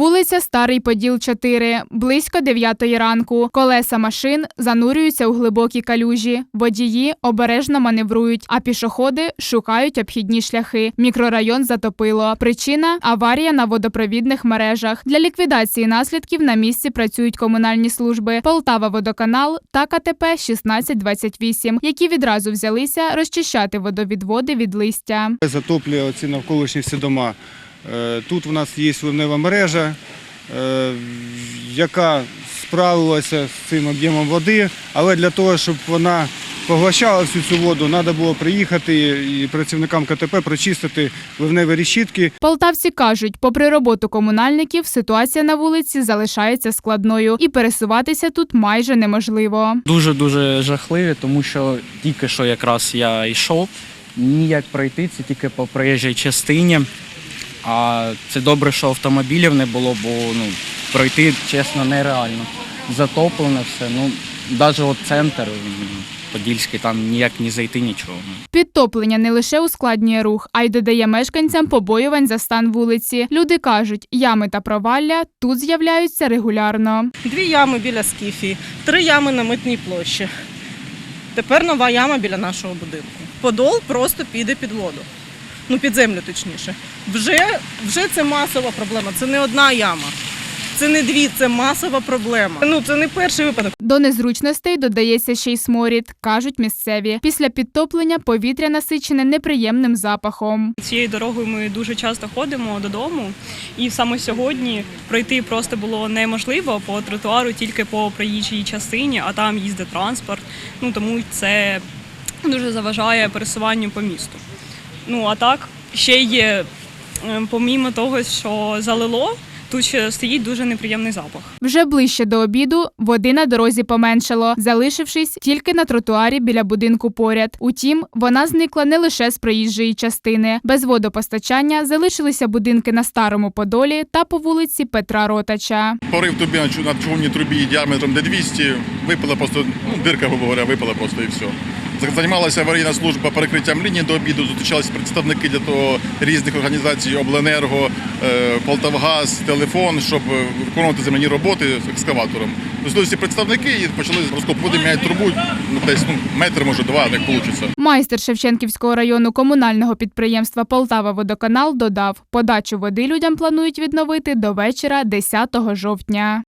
Вулиця Старий Поділ 4. Близько 9 ранку. Колеса машин занурюються у глибокі калюжі. Водії обережно маневрують, а пішоходи шукають обхідні шляхи. Мікрорайон затопило. Причина аварія на водопровідних мережах. Для ліквідації наслідків на місці працюють комунальні служби Полтава Водоканал та КТП 1628, які відразу взялися розчищати водовідводи від листя. Затоплює оці навколишні всі дома. Е, Тут у нас є ливнева мережа, е, яка справилася з цим об'ємом води, але для того, щоб вона поглощала всю цю воду, треба було приїхати і працівникам КТП прочистити ливневі решітки. Полтавці кажуть, попри роботу комунальників, ситуація на вулиці залишається складною і пересуватися тут майже неможливо. Дуже дуже жахливі, тому що тільки що якраз я йшов, ніяк пройти, це тільки по проїжджій частині. А це добре, що автомобілів не було, бо ну, пройти, чесно, нереально. Затоплено все. Ну, навіть от центр Подільський, там ніяк не зайти нічого. Підтоплення не лише ускладнює рух, а й додає мешканцям побоювань за стан вулиці. Люди кажуть, ями та провалля тут з'являються регулярно. Дві ями біля скіфії, три ями на митній площі. Тепер нова яма біля нашого будинку. Подол просто піде під воду. Ну, під землю точніше. Вже, вже це масова проблема. Це не одна яма. Це не дві, це масова проблема. Ну це не перший випадок. До незручностей додається ще й сморід, кажуть місцеві. Після підтоплення повітря насичене неприємним запахом. Цією дорогою ми дуже часто ходимо додому, і саме сьогодні пройти просто було неможливо по тротуару тільки по проїжджій частині, а там їздить транспорт. Ну тому це дуже заважає пересуванню по місту. Ну а так ще є, е, помімо того, що залило, тут ще стоїть дуже неприємний запах. Вже ближче до обіду води на дорозі поменшало, залишившись тільки на тротуарі біля будинку поряд. Утім, вона зникла не лише з проїжджої частини. Без водопостачання залишилися будинки на старому Подолі та по вулиці Петра Ротача. Порив чу- на човній трубі діаметром де 200, випала просто, ну, дирка, грубо говоря, випала просто і все. За- Займалася аварійна служба перекриттям лінії до обіду, зустрічалися представники для того різних організацій, обленерго, е, Полтавгаз, телефон, щоб виконувати земляні роботи з екскаватором. Зустрілися представники і почали розкопувати міняти трубу ну, десь ну, метр, може два, як вийде. Майстер Шевченківського району комунального підприємства Полтава Водоканал додав, подачу води людям планують відновити до вечора 10 жовтня.